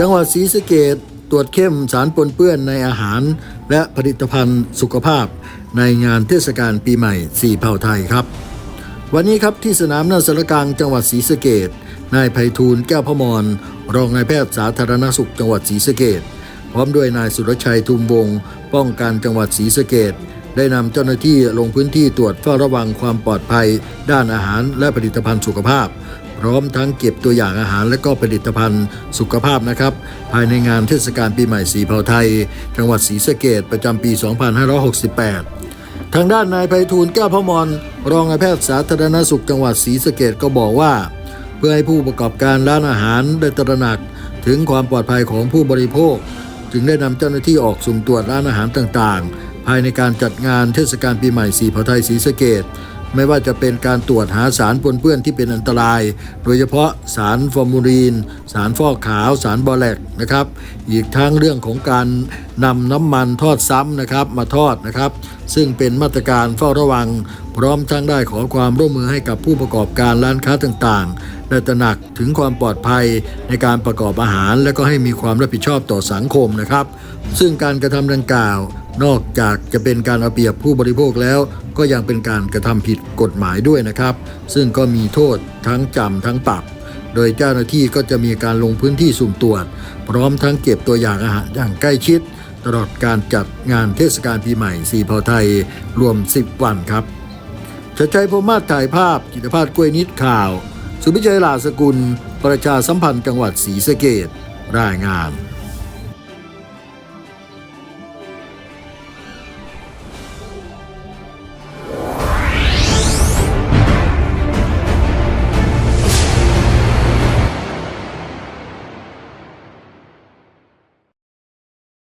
จังหวัดศรีสะเกดตรวจเข้มสารปนเปื้อนในอาหาร และผลิตภัณฑ์สุขภาพ ในงานเทศกาลปีใหม่สี่เผ่าไทยครับ วันนี้ครับที่สนามหน้าสารกลางจังหวัดศรีสะเกดนายไพฑูรย์แก้วพมร รองนายแพทย์สาธารณสุขจังหวัดศรีสะเกดพร้อมด้วยนายสุรชัยทุมวงศ์ป้องกันจังหวัดศรีสะเกดได้นำเจ้าหน้าที่ลงพื้นที่ตรวจเฝ้าระวังความปลอดภัย ด้านอาหารและผลิตภัณฑ์สุขภาพ พร้อมทั้งเก็บตัวอย่างอาหารและก็ผลิตภัณฑ์สุขภาพนะครับ ภายในงานเทศกาลปีใหม่สีเผาไทย จังหวัดศรีสะเกดประจำปี 2568 ทางด้านนายไพฑูรย์แก้วพมรรองนายแพทย์สาธารณสุขจังหวัดศรีสะเกดก็บอกว่า เพื่อให้ผู้ประกอบการร้านอาหารได้ตระหนัก ถึงความปลอดภัยของผู้บริโภค จึงได้นำเจ้าหน้าที่ออกสุ่มตรวจร้านอาหารต่างๆ ภายในการจัดงานเทศกาลปีใหม่สีเผาไทยศรีสะเกด ไม่ว่าจะเป็นการตรวจหาสารปนเปื้อนที่เป็นอันตราย โดยเฉพาะสารฟอร์มูลีน สารฟอกขาว สารบอแลกนะครับ อีกทั้งเรื่องของการนำน้ำมันทอดซ้ำนะครับมาทอดนะครับ ซึ่งเป็นมาตรการเฝ้าระวัง พร้อมทั้งได้ขอความร่วมมือให้กับผู้ประกอบการร้านค้าต่างๆ ได้ตระหนักถึงความปลอดภัยในการประกอบอาหาร และก็ให้มีความรับผิดชอบต่อสังคมนะครับ ซึ่งการกระทำดังกล่าว นอกจากจะเป็นการเอาเปรียบผู้บริโภคแล้ว ก็ยังเป็นการกระทำผิดกฎหมายด้วยนะครับ ซึ่งก็มีโทษทั้งจำทั้งปรับ โดยเจ้าหน้าที่ก็จะมีการลงพื้นที่สุ่มตรวจ พร้อมทั้งเก็บตัวอย่างอาหารอย่างใกล้ชิด ตลอดการจัดงานเทศกาลปีใหม่สีเผาไทยรวม 10 วันครับชัดชัยพมาศถ่ายภาพกิตภาพกล้วยนิดข่าว สุพิชัยลาสกุล ประชาสัมพันธ์จังหวัดศรีสะเกดรายงาน